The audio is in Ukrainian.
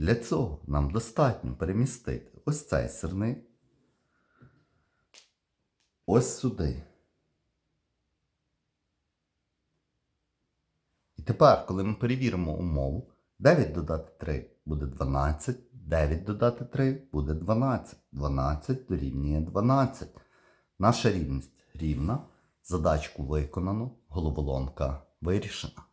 Для цього нам достатньо перемістити ось цей сирник ось сюди. І тепер, коли ми перевіримо умову, 9 додати 3 буде 12, 9 додати 3 буде 12, 12 дорівнює 12. Наша рівність рівна, задачку виконано, головоломка вирішена.